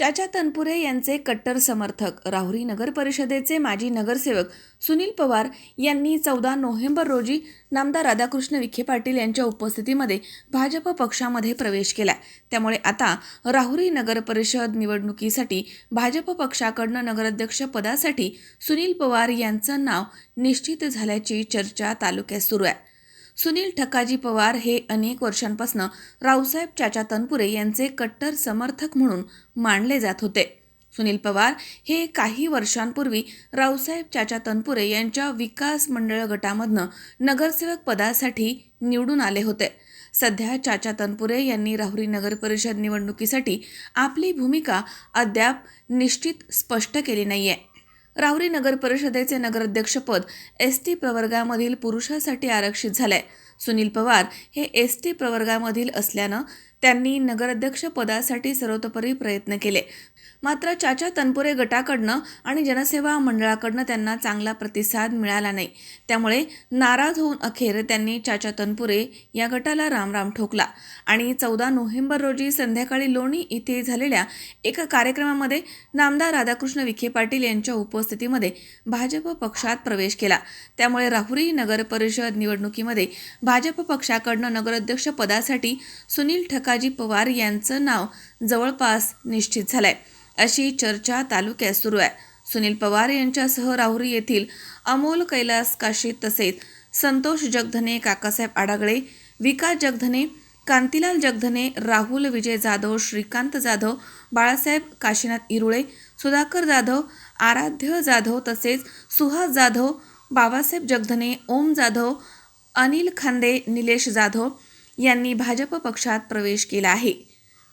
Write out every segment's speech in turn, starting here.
चाचा तनपुरे यांचे कट्टर समर्थक राहुरी नगर परिषदेचे माजी नगरसेवक सुनील पवार यांनी चौदा नोव्हेंबर रोजी नामदार राधाकृष्ण विखे पाटील यांच्या उपस्थितीमध्ये भाजप पक्षामध्ये प्रवेश केला. त्यामुळे आता राहुरी नगर परिषद निवडणुकीसाठी भाजप पक्षाकडनं नगराध्यक्ष पदासाठी सुनील पवार यांचं नाव निश्चित झाल्याची चर्चा तालुक्यात सुरू आहे. सुनील ठकाजी पवार हे अनेक वर्षांपासून रावसाहेब चाचा तनपुरे यांचे कट्टर समर्थक म्हणून मानले जात होते. सुनील पवार हे काही वर्षांपूर्वी रावसाहेब चाचा तनपुरे यांच्या विकास मंडळ गटामधनं नगरसेवक पदासाठी निवडून आले होते. सध्या चाचा तनपुरे यांनी राहुरी नगर परिषद निवडणुकीसाठी आपली भूमिका अद्याप निश्चित स्पष्ट केली नाहीये. राहुरी नगर परिषदेचे नगराध्यक्षपद एस टी प्रवर्गामधील पुरुषासाठी आरक्षित झालंय. सुनील पवार हे एस टी प्रवर्गामधील असल्यानं त्यांनी नगराध्यक्ष पदासाठी सर्वतोपरी प्रयत्न केले. मात्र चाचा तनपुरे गटाकडनं आणि जनसेवा मंडळाकडनं त्यांना चांगला प्रतिसाद मिळाला नाही. त्यामुळे नाराज होऊन अखेर त्यांनी चाचा तनपुरे या गटाला रामराम ठोकला. आणि चौदा नोव्हेंबर रोजी संध्याकाळी लोणी इथे झालेल्या एका कार्यक्रमामध्ये नामदार राधाकृष्ण विखे पाटील यांच्या उपस्थितीमध्ये भाजप पक्षात प्रवेश केला. त्यामुळे राहुरी नगर परिषद निवडणुकीमध्ये भाजप पक्षाकडनं नगराध्यक्ष पदासाठी सुनील काकाजी पवार यांचं नाव जवळपास निश्चित झालंय. अशी चर्चा तालुक्यात सुरू आहे. सुनील पवार यांच्यासह राहुरी येथील अमोल कैलास काशी तसेच संतोष जगधने काकासाहेब आडागळे विकास जगधने कांतीलाल जगधने राहुल विजय जाधव श्रीकांत जाधव बाळासाहेब काशीनाथ इरुळे सुधाकर जाधव आराध्य जाधव तसेच सुहास जाधव बाबासाहेब जगधने ओम जाधव अनिल खांदे निलेश जाधव यांनी भाजप पक्षात प्रवेश केला आहे.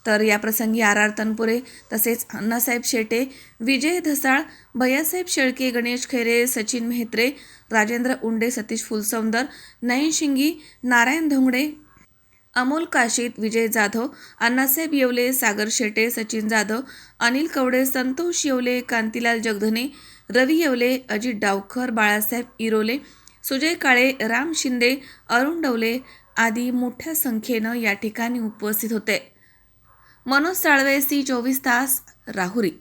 तर याप्रसंगी आर आर तनपुरे तसेच अण्णासाहेब शेटे विजय धसाळ भैयासाहेब शेळके गणेश खैरे सचिन मेहत्रे राजेंद्र उंडे सतीश फुलसौंदर नयन शिंगी नारायण धोंगडे अमोल काशीत विजय जाधव अण्णासाहेब येवले सागर शेटे सचिन जाधव अनिल कवडे संतोष येवले कांतीलाल जगधने रवी येवले अजित डावखर बाळासाहेब इरोले सुजय काळे राम शिंदे अरुण डवले आदी मोठ्या संख्येनं या ठिकाणी उपस्थित होते. मनोज साळवे सी चोवीस तास राहुरी.